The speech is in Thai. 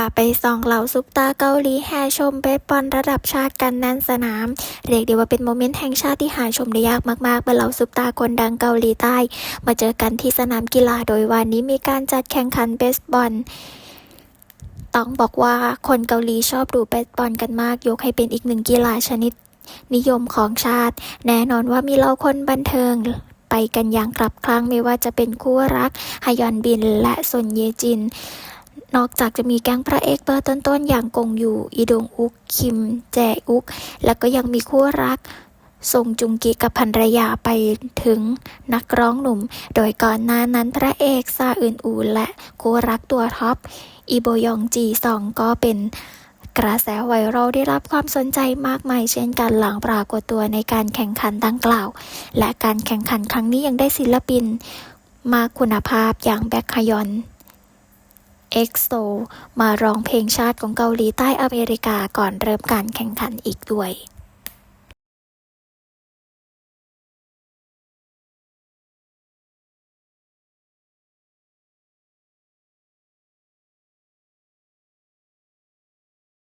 าไปส่องเหล่าซุปตาเกาหลีแห่ชมเบสบอลระดับชาติกันแน่นสนาม เรียกได้ว่าเป็นโมเมนต์แห่งชาติที่หาชมได้ยากมากๆเมื่อเหล่าซุปตาคนดังเกาหลีใต้ มาเจอกันที่สนามกีฬาโดยวันนี้มีการจัดแข่งขันเบสบอลต้องบอกว่าคนเกาหลีชอบดูเบสบอลกันมาก ยกให้เป็นอีกหนึ่งกีฬาชนิดนิยมของชาติ แน่นอนว่ามีเหล่าคนบันเทิงไปกันอย่างกลับครั้งไม่ว่าจะเป็นคู่รักฮยอนบินและซนเยจิน นอกจากจะมีแก๊งพระเอกเบอร์ต้นๆ อย่างกงอยู่ อีดงอุก คิม แจอุก แล้วก็ยังมีคู่รักทรงจุงกีกับภรรยาไปถึงนักร้องหนุ่ม โดยก่อนหน้านั้นพระเอกซาอึนอูและคู่รักตัวท็อป อีโบยองจีสองก็เป็นกระแสไวรัลได้รับความสนใจมากมายเช่นกันหลังปรากฏตัวในการแข่งขันดังกล่าว และการแข่งขันครั้งนี้ยังได้ศิลปิน มากคุณภาพอย่างแบ็คฮยอน เอ็กโซมาร้องเพลงชาติของเกาหลีใต้อเมริกาก่อนเริ่มการแข่งขันอีกด้วย